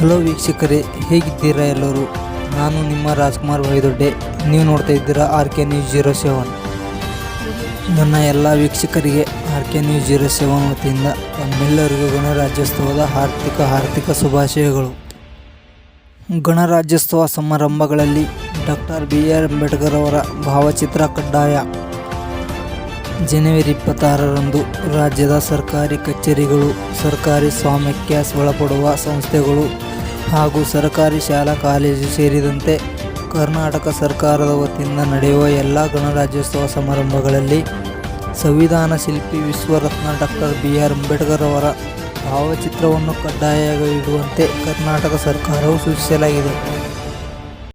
Hello ವೀಕ್ಷಕರೇ, ಹೇಗಿದ್ದೀರಾ ಎಲ್ಲರೂ? ನಾನು ನಿಮ್ಮ ರಾಜ್ಕುಮಾರ್ ವೈದೊಡ್ಡೆ. ನೀವು ನೋಡ್ತಾ ಇದ್ದೀರಾ R K news zero seven. ನನ್ನ ಎಲ್ಲ ವೀಕ್ಷಕರಿಗೆ R K news zero seven ವತಿಯಿಂದ ತಮ್ಮೆಲ್ಲರಿಗೂ ಗಣರಾಜ್ಯೋತ್ಸವದ ಆರ್ಥಿಕ ಆರ್ಥಿಕ ಶುಭಾಶಯಗಳು. ಗಣರಾಜ್ಯೋತ್ಸವ ಸಮಾರಂಭಗಳಲ್ಲಿ ಡಾಕ್ಟರ್ ಬಿ ಆರ್ ಅಂಬೇಡ್ಕರ್ ಅವರ ಭಾವಚಿತ್ರ ಕಡ್ಡಾಯ. ಜನವರಿ ಇಪ್ಪತ್ತಾರರಂದು ರಾಜ್ಯದ ಸರ್ಕಾರಿ ಕಚೇರಿಗಳು, ಸರ್ಕಾರಿ ಸ್ವಾಮ್ಯಕ್ಕೆ ಒಳಪಡುವ ಸಂಸ್ಥೆಗಳು ಹಾಗೂ ಸರ್ಕಾರಿ ಶಾಲಾ ಕಾಲೇಜು ಸೇರಿದಂತೆ ಕರ್ನಾಟಕ ಸರ್ಕಾರದ ವತಿಯಿಂದ ನಡೆಯುವ ಎಲ್ಲ ಗಣರಾಜ್ಯೋತ್ಸವ ಸಮಾರಂಭಗಳಲ್ಲಿ ಸಂವಿಧಾನ ಶಿಲ್ಪಿ ವಿಶ್ವರತ್ನ ಡಾಕ್ಟರ್ ಬಿ ಆರ್ ಅಂಬೇಡ್ಕರ್ ಅವರ ಭಾವಚಿತ್ರವನ್ನು ಕಡ್ಡಾಯವಾಗಿ ಇಡುವಂತೆ ಕರ್ನಾಟಕ ಸರ್ಕಾರವು ಸೂಚಿಸಲಾಗಿದೆ.